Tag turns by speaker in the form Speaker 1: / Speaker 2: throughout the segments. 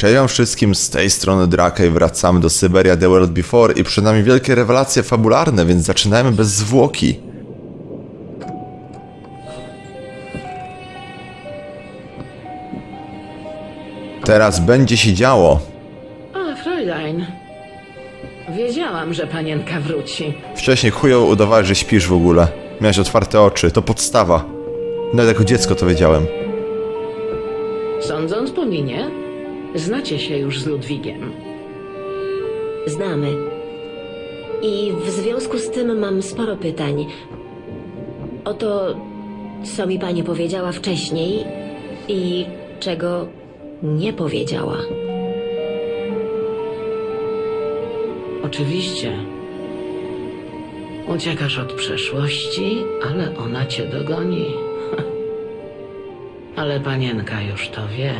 Speaker 1: Cześć wszystkim, z tej strony Draka i wracamy do Syberia The World Before i przed nami wielkie rewelacje fabularne, więc zaczynajmy bez zwłoki. Teraz będzie się działo.
Speaker 2: O, Fräulein. Wiedziałam, że panienka wróci.
Speaker 1: Wcześniej chujowo udawałeś, że śpisz w ogóle. Miałeś otwarte oczy, to podstawa. Nawet jako dziecko to wiedziałem.
Speaker 2: Sądząc po minie, znacie się już z Ludwigiem.
Speaker 3: Znamy. I w związku z tym mam sporo pytań. O to, co mi pani powiedziała wcześniej i czego nie powiedziała.
Speaker 2: Oczywiście. Uciekasz od przeszłości, ale ona cię dogoni. ale panienka już to wie.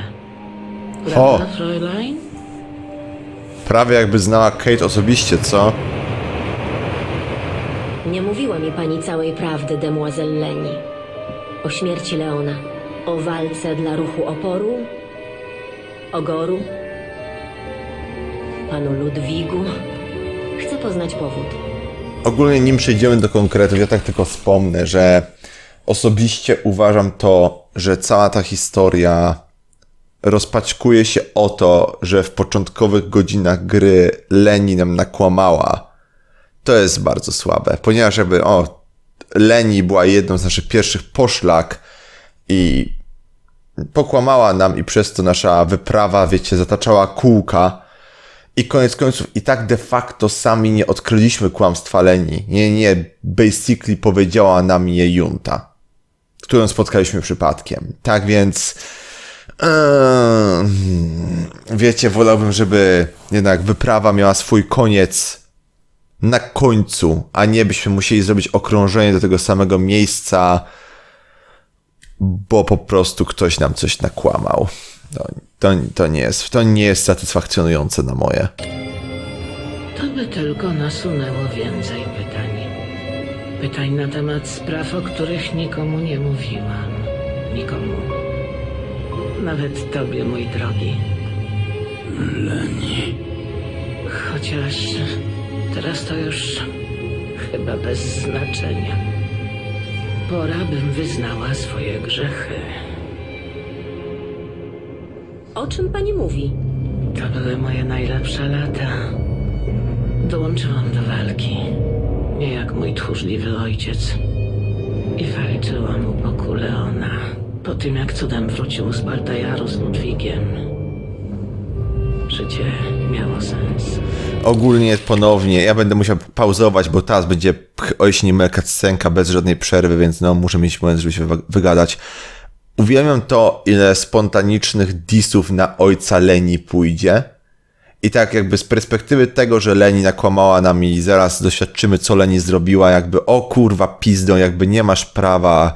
Speaker 1: O.
Speaker 2: Prawda, Fräulein?
Speaker 1: Prawie jakby znała Kate osobiście, co?
Speaker 3: Nie mówiła mi pani całej prawdy, demoiselle Leni. O śmierci Leona, o walce dla ruchu oporu, o Goru, panu Ludwigu. Chcę poznać powód.
Speaker 1: Ogólnie nim przejdziemy do konkretów, ja tak tylko wspomnę, że osobiście uważam to, że cała ta historia rozpaćkuje się o to, że w początkowych godzinach gry Leni nam nakłamała. To jest bardzo słabe, ponieważ jakby, o, Leni była jedną z naszych pierwszych poszlak i pokłamała nam i przez to nasza wyprawa, wiecie, zataczała kółka. I koniec końców i tak de facto sami nie odkryliśmy kłamstwa Leni. Nie, nie, basically powiedziała nam je Junta, którą spotkaliśmy przypadkiem. Tak więc, em, wiecie, wolałbym, żeby jednak wyprawa miała swój koniec na końcu, a nie byśmy musieli zrobić okrążenie do tego samego miejsca, bo po prostu ktoś nam coś nakłamał. To, to, to, nie, jest, to nie jest satysfakcjonujące na moje.
Speaker 2: To by tylko nasunęło więcej pytań. Pytań na temat spraw, o których nikomu nie mówiłam. Nikomu. Nawet tobie, mój drogi. Leni. Chociaż teraz to już chyba bez znaczenia. Pora bym wyznała swoje grzechy.
Speaker 3: O czym pani mówi?
Speaker 2: To były moje najlepsze lata. Dołączyłam do walki. Nie jak mój tchórzliwy ojciec. I walczyłam u boku Leona. Po tym jak cudem wrócił z Baltajaru z Ludwigiem. Życie miało sens.
Speaker 1: Ogólnie ponownie, ja będę musiał pauzować, bo teraz będzie, mylę, scenka bez żadnej przerwy, więc no muszę mieć moment, żeby się wy- wygadać. Uwielbiam to, ile spontanicznych disów na ojca Leni pójdzie. I tak jakby z perspektywy tego, że Leni nakłamała nam i zaraz doświadczymy, co Leni zrobiła, jakby o kurwa pizdą, jakby nie masz prawa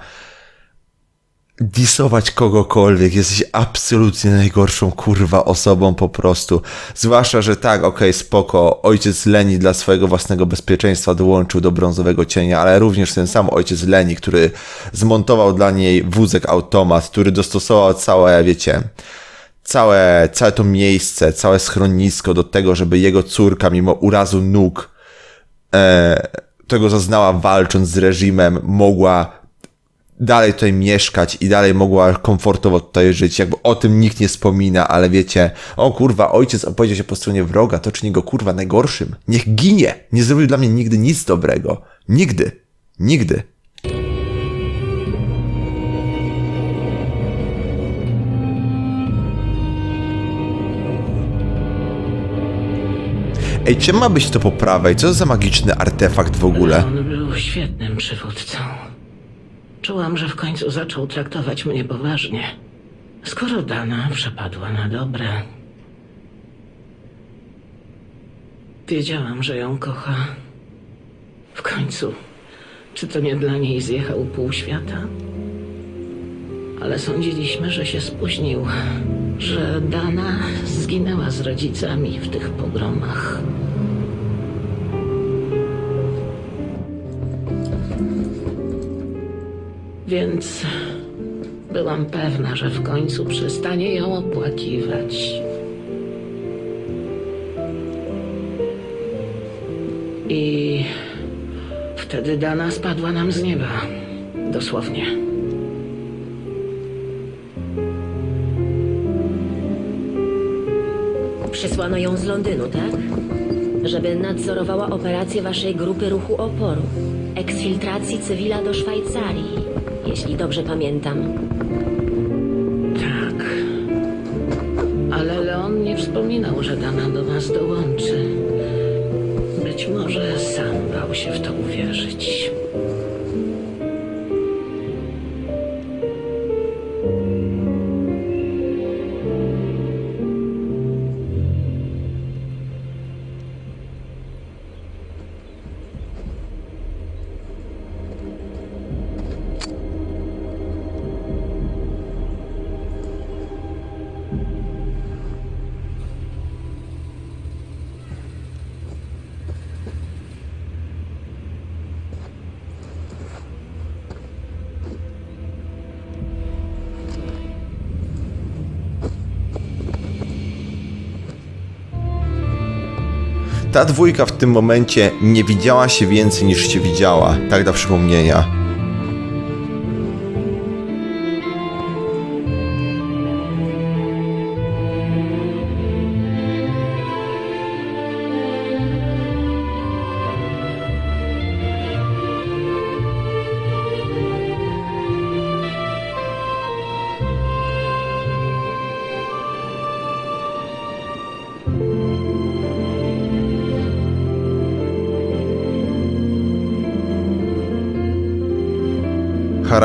Speaker 1: disować kogokolwiek, jesteś absolutnie najgorszą kurwa osobą po prostu. Zwłaszcza, że tak, okej, spoko, ojciec Leni dla swojego własnego bezpieczeństwa dołączył do brązowego cienia, ale również ten sam ojciec Leni, który zmontował dla niej wózek automat, który dostosował całe, wiecie, całe, całe to miejsce, całe schronisko do tego, żeby jego córka mimo urazu nóg e, tego zaznała walcząc z reżimem, mogła dalej tutaj mieszkać i dalej mogła komfortowo tutaj żyć. Jakby o tym nikt nie wspomina, ale wiecie, o kurwa, ojciec opowiedział się po stronie wroga, to czyni go kurwa najgorszym. Niech ginie! Nie zrobił dla mnie nigdy nic dobrego. Nigdy. Nigdy. Ej, czym ma być to po prawej? Co za magiczny artefakt w ogóle?
Speaker 2: On był świetnym przywódcą. Czułam, że w końcu zaczął traktować mnie poważnie. Skoro Dana przepadła na dobre. Wiedziałam, że ją kocha. W końcu, czy to nie dla niej zjechał pół świata? Ale sądziliśmy, że się spóźnił, że Dana zginęła z rodzicami w tych pogromach. Więc byłam pewna, że w końcu przestanie ją opłakiwać. I wtedy Dana spadła nam z nieba. Dosłownie.
Speaker 3: Przysłano ją z Londynu, tak? Żeby nadzorowała operację waszej grupy ruchu oporu. Eksfiltracji cywila do Szwajcarii jeśli dobrze pamiętam.
Speaker 2: Tak. Ale Leon nie wspominał, że Dana do nas dołączy. Być może sam bał się w to
Speaker 1: Ta dwójka w tym momencie nie widziała się więcej niż się widziała, tak dla przypomnienia.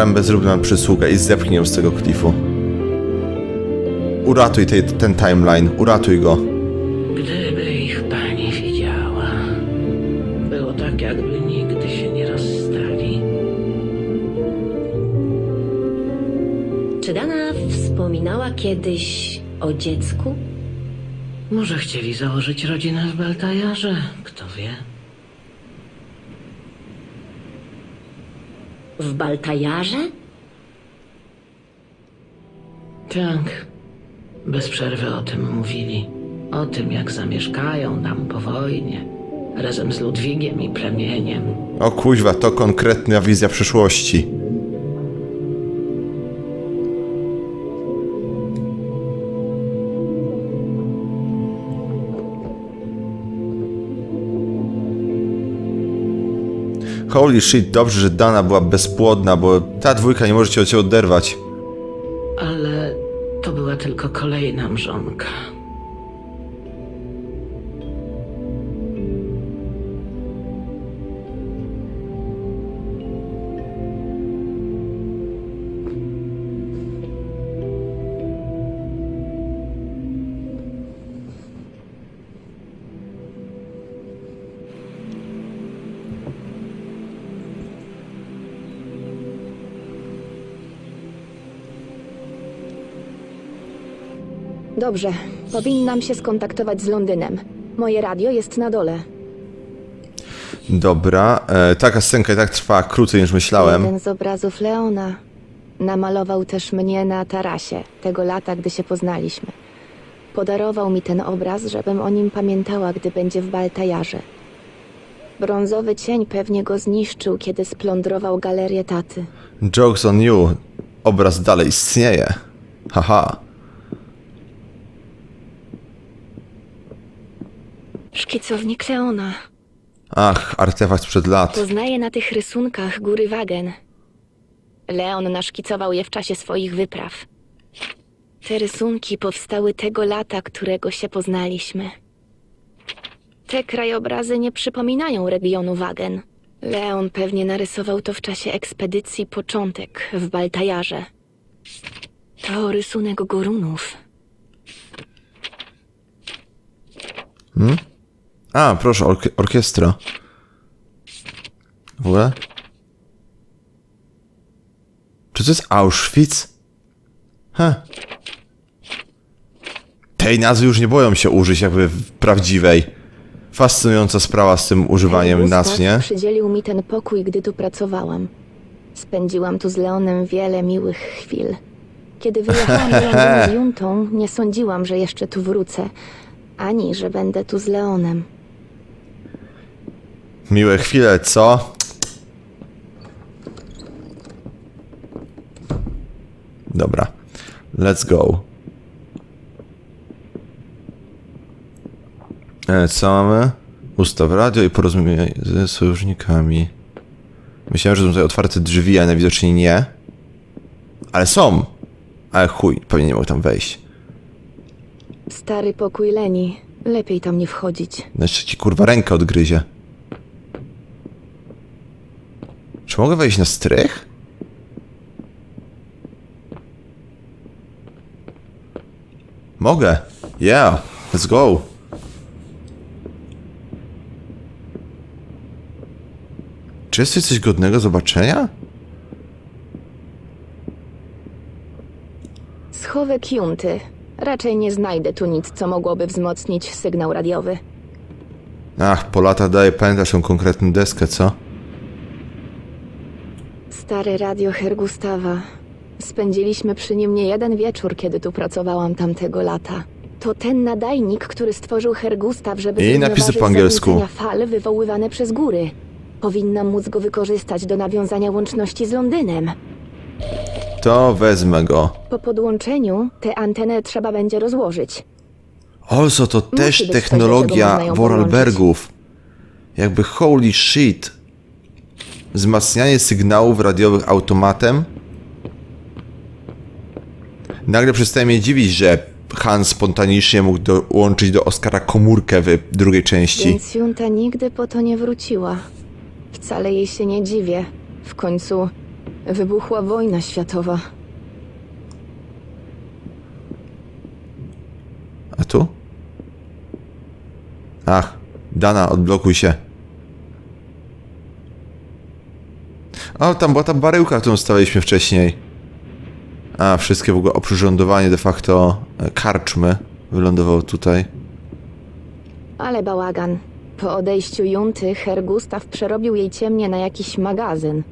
Speaker 1: Harambe zrób nam przysługę i zepchnij ją z tego klifu. Uratuj tej, ten timeline, uratuj go.
Speaker 2: Gdyby ich pani widziała, było tak, jakby nigdy się nie rozstali.
Speaker 3: Czy Dana wspominała kiedyś o dziecku?
Speaker 2: Może chcieli założyć rodzinę w Baltajarze, kto wie.
Speaker 3: W Baltajarze?
Speaker 2: Tak. Bez przerwy o tym mówili. O tym, jak zamieszkają tam po wojnie. Razem z Ludwigiem i plemieniem.
Speaker 1: O kuźwa, to konkretna wizja przyszłości. Holy shit, dobrze, że Dana była bezpłodna, bo ta dwójka nie może się od ciebie oderwać.
Speaker 2: Ale to była tylko kolejna mrzonka.
Speaker 4: Dobrze, powinnam się skontaktować z Londynem. Moje radio jest na dole.
Speaker 1: Dobra, e, taka scenka i tak trwa krócej niż myślałem.
Speaker 4: Jeden z obrazów Leona namalował też mnie na tarasie tego lata, gdy się poznaliśmy. Podarował mi ten obraz, żebym o nim pamiętała, gdy będzie w Baltajarze. Brązowy cień pewnie go zniszczył, kiedy splądrował galerię taty.
Speaker 1: Jokes on you. Obraz dalej istnieje. Haha.
Speaker 4: Szkicownik Leona.
Speaker 1: Ach, artefakt sprzed lat.
Speaker 4: Poznaję na tych rysunkach góry Wagen. Leon naszkicował je w czasie swoich wypraw. Te rysunki powstały tego lata, którego się poznaliśmy. Te krajobrazy nie przypominają regionu Wagen. Leon pewnie narysował to w czasie ekspedycji Początek w Baltajarze. To rysunek Gorunów.
Speaker 1: A, proszę, ork orkiestra. W ogóle? Czy to jest Auschwitz? Heh. Tej nazwy już nie boją się użyć jakby w prawdziwej. Fascynująca sprawa z tym używaniem nazw, nie?
Speaker 4: przydzielił mi ten pokój, gdy tu pracowałam. Spędziłam tu z Leonem wiele miłych chwil. Kiedy wyjechałam do Londynu z Juntą, nie sądziłam, że jeszcze tu wrócę, ani że będę tu z Leonem.
Speaker 1: Miłe chwile, co? Dobra. Let's go. E, co mamy? Ustaw radio i porozumienie ze sojusznikami. Myślałem, że są tutaj otwarte drzwi, ale najwidoczniej nie. Ale są! Ale chuj, pewnie nie tam wejść.
Speaker 4: Stary pokój Leni. Lepiej tam nie wchodzić.
Speaker 1: No Jeszcze ci kurwa rękę odgryzie. Czy mogę wejść na strych? Mogę. Yeah, let's go. Czy jest coś godnego zobaczenia?
Speaker 4: Schowek Junty. Raczej nie znajdę tu nic, co mogłoby wzmocnić sygnał radiowy.
Speaker 1: Ach, po latach daje pamiętasz tą konkretną deskę, co?
Speaker 4: Stare radio Her Gustawa. Spędziliśmy przy nim nie jeden wieczór, kiedy tu pracowałam tamtego lata. To ten nadajnik, który stworzył Her Gustaw, żeby
Speaker 1: I napisy
Speaker 4: zrównoważyć
Speaker 1: po angielsku.
Speaker 4: fal wywoływane przez góry. Powinnam móc go wykorzystać do nawiązania łączności z Londynem.
Speaker 1: To wezmę go.
Speaker 4: Po podłączeniu tę antenę trzeba będzie rozłożyć.
Speaker 1: Also, to też
Speaker 4: być coś, do czego
Speaker 1: technologia
Speaker 4: można ją
Speaker 1: Vorarlbergów. Jakby holy shit. Wzmacnianie sygnałów radiowych automatem. Nagle przestaje mnie dziwić, że Han spontanicznie mógł dołączyć do Oscara komórkę w drugiej części.
Speaker 4: Więc Junta nigdy po to nie wróciła. Wcale jej się nie dziwię. W końcu wybuchła wojna światowa.
Speaker 1: A tu? Ach, Dana, odblokuj się. O, tam była ta baryłka, którą stawiliśmy wcześniej. A, wszystkie w ogóle oprzyrządowanie de facto e, karczmy wylądowało tutaj.
Speaker 4: Ale bałagan. Po odejściu Junty, Herr Gustaw przerobił jej ciemnie na jakiś magazyn.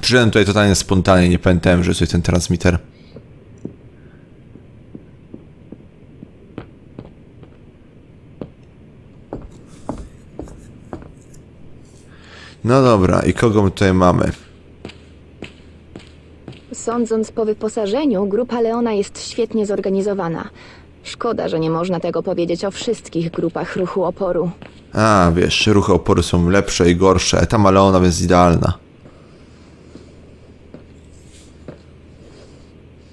Speaker 1: Przyszedłem tutaj totalnie spontanicznie, nie pamiętałem, że jest tutaj ten transmitter. No dobra, i kogo my tutaj mamy?
Speaker 4: Sądząc po wyposażeniu, grupa Leona jest świetnie zorganizowana. Szkoda, że nie można tego powiedzieć o wszystkich grupach ruchu oporu.
Speaker 1: A, wiesz, ruchy oporu są lepsze i gorsze. Ta Maleona jest idealna.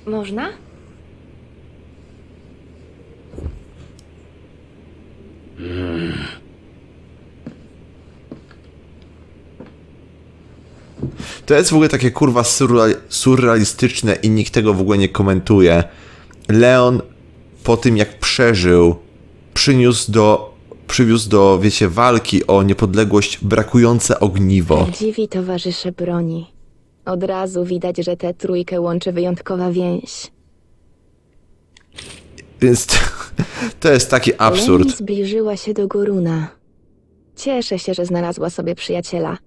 Speaker 4: Można?
Speaker 1: To jest w ogóle takie kurwa surreal- surrealistyczne i nikt tego w ogóle nie komentuje. Leon po tym jak przeżył, przyniósł do, przywiózł do, wiecie, walki o niepodległość brakujące ogniwo.
Speaker 4: Dziwi towarzysze broni. Od razu widać, że tę trójkę łączy wyjątkowa więź.
Speaker 1: Więc to, to jest taki
Speaker 4: Leni
Speaker 1: absurd.
Speaker 4: zbliżyła się do Goruna. Cieszę się, że znalazła sobie przyjaciela.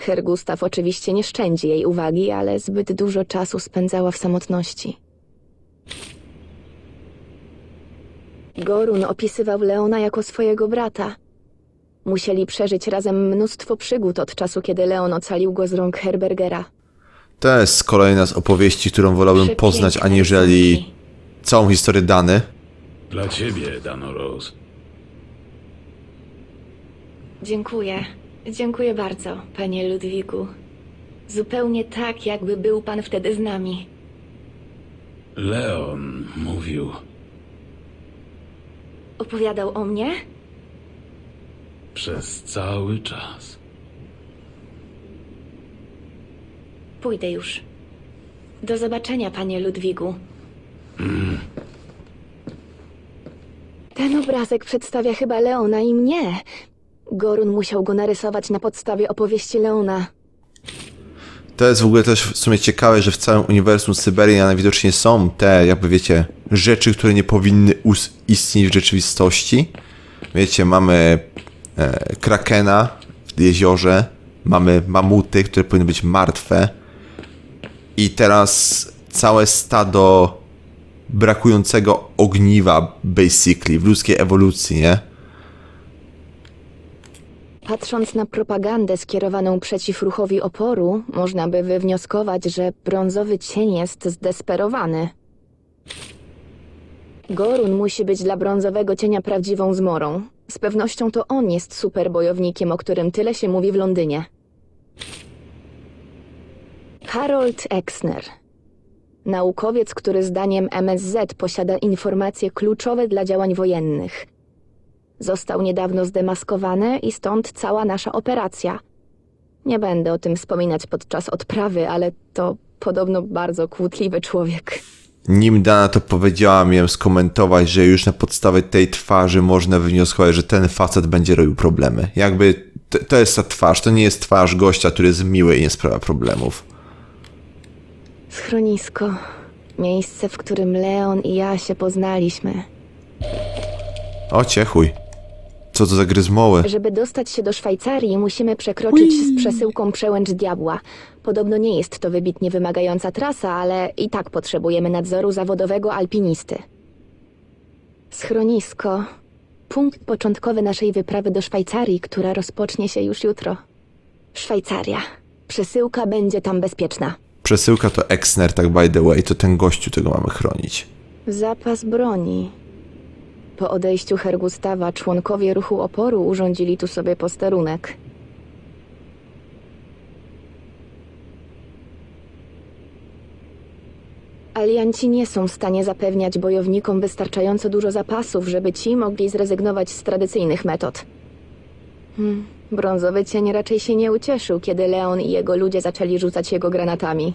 Speaker 4: Herr Gustaw oczywiście nie szczędzi jej uwagi, ale zbyt dużo czasu spędzała w samotności. Gorun opisywał Leona jako swojego brata. Musieli przeżyć razem mnóstwo przygód od czasu, kiedy Leon ocalił go z rąk Herbergera.
Speaker 1: To jest kolejna z opowieści, którą wolałbym poznać, aniżeli
Speaker 4: rysunki.
Speaker 1: całą historię Dany.
Speaker 5: Dla ciebie, Dano Rose.
Speaker 4: Dziękuję. Dziękuję bardzo, panie Ludwiku. Zupełnie tak, jakby był pan wtedy z nami.
Speaker 5: Leon mówił
Speaker 4: Opowiadał o mnie?
Speaker 5: przez cały czas.
Speaker 4: Pójdę już. Do zobaczenia, panie Ludwiku. Ten obrazek przedstawia chyba Leona i mnie. Gorun musiał go narysować na podstawie opowieści Leona.
Speaker 1: To jest w ogóle też w sumie ciekawe, że w całym uniwersum Syberii najwidoczniej są te, jakby wiecie, rzeczy, które nie powinny istnieć w rzeczywistości. Wiecie, mamy e, krakena w jeziorze, mamy mamuty, które powinny być martwe. I teraz całe stado brakującego ogniwa, basically, w ludzkiej ewolucji, nie?
Speaker 4: Patrząc na propagandę skierowaną przeciw ruchowi oporu, można by wywnioskować, że brązowy cień jest zdesperowany. Gorun musi być dla brązowego cienia prawdziwą zmorą. Z pewnością to on jest superbojownikiem, o którym tyle się mówi w Londynie. Harold Exner. Naukowiec, który zdaniem MSZ posiada informacje kluczowe dla działań wojennych. Został niedawno zdemaskowany i stąd cała nasza operacja. Nie będę o tym wspominać podczas odprawy, ale to podobno bardzo kłótliwy człowiek.
Speaker 1: Nim Dana to powiedziała, miałem skomentować, że już na podstawie tej twarzy można wywnioskować, że ten facet będzie robił problemy. Jakby to, to jest ta twarz, to nie jest twarz gościa, który jest miły i nie sprawia problemów.
Speaker 4: Schronisko. Miejsce, w którym Leon i ja się poznaliśmy.
Speaker 1: O. Co to za gry?
Speaker 4: Żeby dostać się do Szwajcarii, musimy przekroczyć z przesyłką przełęcz diabła. Podobno nie jest to wybitnie wymagająca trasa, ale i tak potrzebujemy nadzoru zawodowego alpinisty. Schronisko. Punkt początkowy naszej wyprawy do Szwajcarii, która rozpocznie się już jutro. Szwajcaria. Przesyłka będzie tam bezpieczna.
Speaker 1: Przesyłka to Exner, tak by the way, to ten gościu, tego mamy chronić.
Speaker 4: Zapas broni. Po odejściu Hergustawa członkowie ruchu oporu urządzili tu sobie posterunek. Alianci nie są w stanie zapewniać bojownikom wystarczająco dużo zapasów, żeby ci mogli zrezygnować z tradycyjnych metod. Hmm. Brązowy cień raczej się nie ucieszył, kiedy Leon i jego ludzie zaczęli rzucać jego granatami.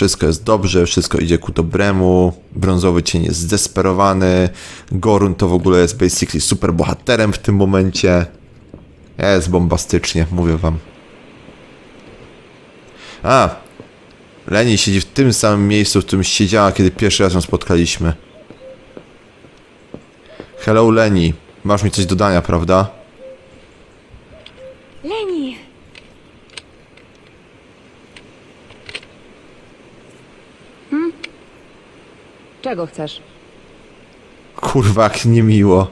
Speaker 1: Wszystko jest dobrze, wszystko idzie ku dobremu. Brązowy cień jest zdesperowany. Gorun to w ogóle jest basically super bohaterem w tym momencie. Jest bombastycznie, mówię wam. A! Leni siedzi w tym samym miejscu, w którym siedziała, kiedy pierwszy raz ją spotkaliśmy. Hello Leni. Masz mi coś do dania, prawda?
Speaker 6: Czego chcesz?
Speaker 1: Kurwa, jak niemiło.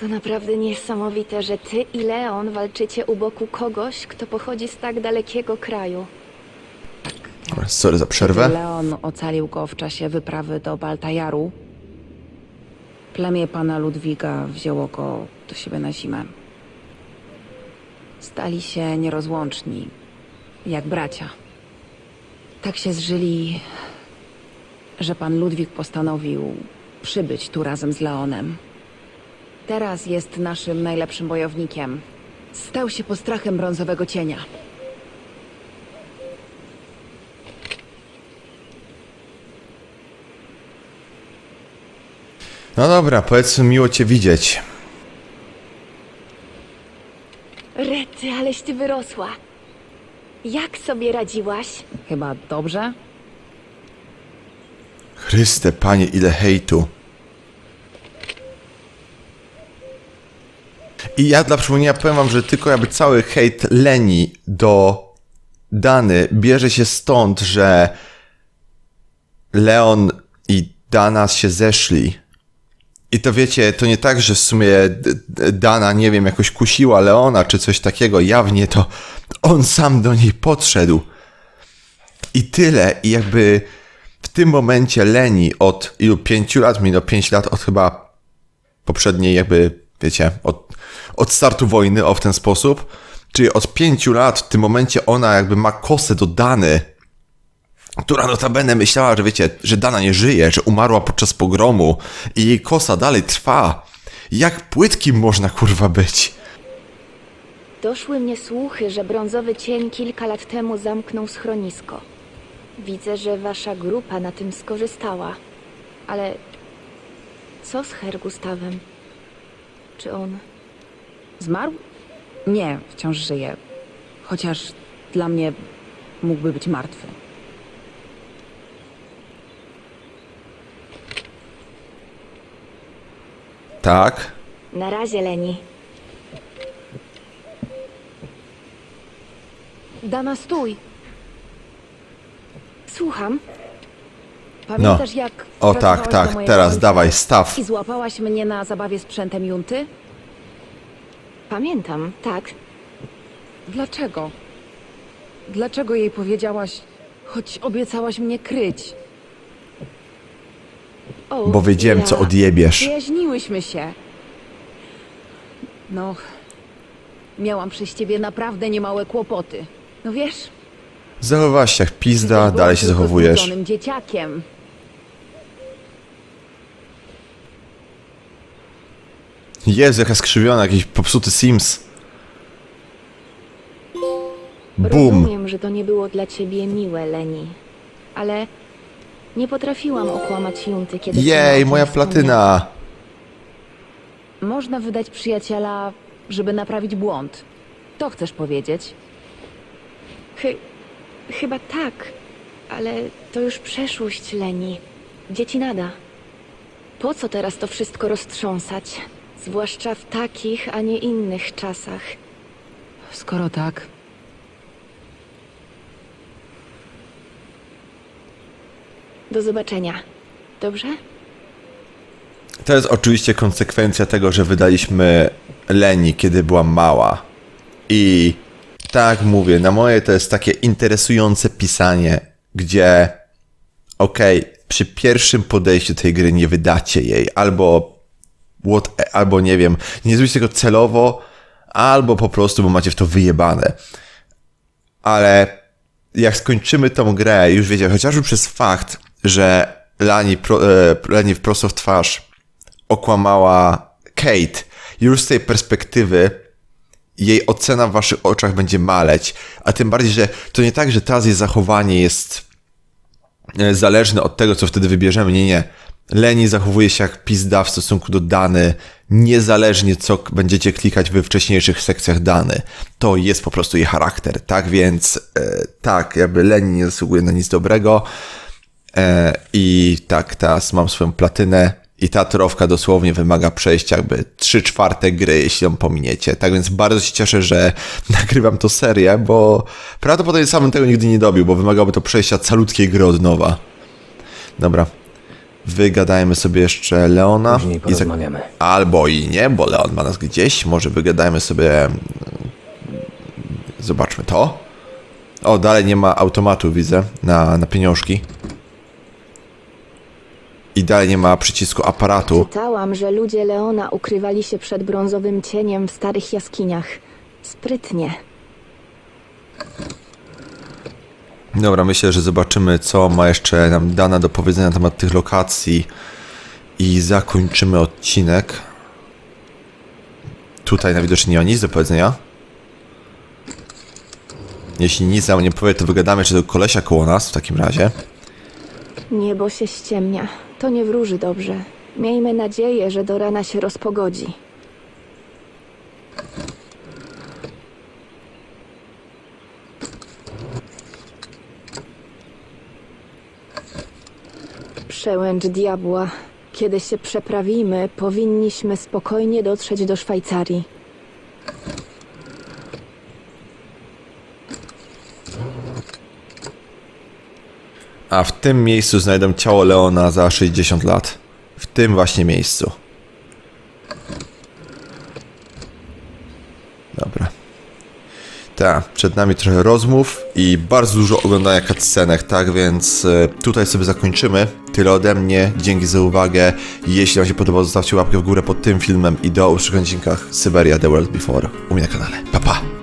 Speaker 4: To naprawdę niesamowite, że ty i Leon walczycie u boku kogoś, kto pochodzi z tak dalekiego kraju.
Speaker 1: Sorry za przerwę.
Speaker 6: Leon ocalił go w czasie wyprawy do Baltajaru. Plemię pana Ludwiga wzięło go do siebie na zimę. Stali się nierozłączni, jak bracia. Tak się zżyli, że pan Ludwik postanowił przybyć tu razem z Leonem. Teraz jest naszym najlepszym bojownikiem. Stał się postrachem brązowego cienia.
Speaker 1: No dobra, powiedzmy miło cię widzieć.
Speaker 4: Rety, aleś ty wyrosła. Jak sobie radziłaś?
Speaker 6: Chyba dobrze?
Speaker 1: Chryste, panie, ile hejtu. I ja dla przypomnienia powiem wam, że tylko jakby cały hejt Leni do Dany bierze się stąd, że Leon i Dana się zeszli. I to wiecie, to nie tak, że w sumie Dana, nie wiem, jakoś kusiła Leona czy coś takiego. Jawnie to on sam do niej podszedł. I tyle. I jakby w tym momencie Leni od ilu? Pięciu lat? Minęło pięć lat od chyba poprzedniej jakby, wiecie, od, od startu wojny, o w ten sposób. Czyli od pięciu lat w tym momencie ona jakby ma kosę do Dany, która notabene myślała, że wiecie, że Dana nie żyje, że umarła podczas pogromu i jej kosa dalej trwa. Jak płytkim można kurwa być?
Speaker 4: Doszły mnie słuchy, że brązowy cień kilka lat temu zamknął schronisko. Widzę, że wasza grupa na tym skorzystała. Ale co z Hergustawem? Czy on...
Speaker 6: Zmarł? Nie, wciąż żyje. Chociaż dla mnie mógłby być martwy.
Speaker 1: Tak.
Speaker 4: Na razie, Leni.
Speaker 6: Dana, stój!
Speaker 4: Słucham.
Speaker 6: Pamiętasz jak.
Speaker 1: O tak,
Speaker 6: wracałaś
Speaker 1: tak,
Speaker 6: mojego
Speaker 1: teraz
Speaker 6: ojca
Speaker 1: dawaj, staw.
Speaker 6: I złapałaś mnie na zabawie sprzętem Junty?
Speaker 4: Pamiętam, tak.
Speaker 6: Dlaczego? Dlaczego jej powiedziałaś, choć obiecałaś mnie kryć?
Speaker 1: Bo wiedziałem, co odjebiesz.
Speaker 6: Przyjaźniłyśmy się. No, miałam przez ciebie naprawdę niemałe kłopoty. No wiesz,
Speaker 1: Zachowałaś się jak pizda, dalej się
Speaker 6: tylko
Speaker 1: zachowujesz.
Speaker 6: zbudzonym dzieciakiem.
Speaker 1: Jezu, jaka skrzywiona, jakiś popsuty Sims. Bum.
Speaker 4: Rozumiem, że to nie było dla ciebie miłe, Leni. Ale nie potrafiłam okłamać Junty, kiedy...
Speaker 1: Jej, moja platyna.
Speaker 6: Można wydać przyjaciela, żeby naprawić błąd. To chcesz powiedzieć?
Speaker 4: Chy... Chyba tak, ale to już przeszłość, Leni. Dzieci nada. Po co teraz to wszystko roztrząsać? Zwłaszcza w takich, a nie innych czasach.
Speaker 6: Skoro tak,
Speaker 4: Do zobaczenia. Dobrze?
Speaker 1: To jest oczywiście konsekwencja tego, że wydaliśmy Leni, kiedy była mała. I tak mówię, na moje to jest takie interesujące pisanie, gdzie okej, przy pierwszym podejściu tej gry nie wydacie jej, albo what, albo nie wiem, nie zrobicie tego celowo, albo po prostu, bo macie w to wyjebane. Ale jak skończymy tą grę, już wiecie, chociażby przez fakt, że Lani, pro, e, Lani w twarz okłamała Kate, już z tej perspektywy jej ocena w waszych oczach będzie maleć, a tym bardziej, że to nie tak, że teraz jej zachowanie jest e, zależne od tego, co wtedy wybierzemy. Nie, nie. Leni zachowuje się jak pizda w stosunku do Dany, niezależnie co będziecie klikać we wcześniejszych sekcjach Dany. To jest po prostu jej charakter, tak? Więc e, tak, jakby Leni nie zasługuje na nic dobrego. E, I tak, teraz mam swoją platynę i ta torowka dosłownie wymaga przejścia jakby 3 czwarte gry, jeśli ją pominiecie. Tak więc bardzo się cieszę, że nagrywam to serię, bo prawdopodobnie sam bym tego nigdy nie dobił, bo wymagałoby to przejścia calutkiej gry od nowa. Dobra. Wygadajmy sobie jeszcze Leona.
Speaker 7: Później
Speaker 1: i
Speaker 7: porozmawiamy.
Speaker 1: Albo i nie, bo Leon ma nas gdzieś. Może wygadajmy sobie... mm, Zobaczmy to. O, dalej nie ma automatu, widzę, na, na pieniążki. I dalej nie ma przycisku aparatu.
Speaker 4: Czytałam, że ludzie Leona ukrywali się przed brązowym cieniem w starych jaskiniach. Sprytnie.
Speaker 1: Dobra, myślę, że zobaczymy, co ma jeszcze nam Dana do powiedzenia na temat tych lokacji i zakończymy odcinek. Tutaj najwidoczniej nie ma nic do powiedzenia. Jeśli nic nam nie powie, to wygadamy jeszcze do kolesia koło nas w takim razie.
Speaker 4: Niebo się ściemnia. To nie wróży dobrze. Miejmy nadzieję, że do rana się rozpogodzi. Przełęcz diabła. Kiedy się przeprawimy, powinniśmy spokojnie dotrzeć do Szwajcarii.
Speaker 1: A w tym miejscu znajdę ciało Leona za 60 lat. W tym właśnie miejscu. Dobra. Tak, przed nami trochę rozmów i bardzo dużo oglądania cutscenek, tak więc e, tutaj sobie zakończymy. Tyle ode mnie, dzięki za uwagę. Jeśli Wam się podobało, zostawcie łapkę w górę pod tym filmem i do usłyszenia w Syberia The World Before u mnie na kanale. Pa, pa!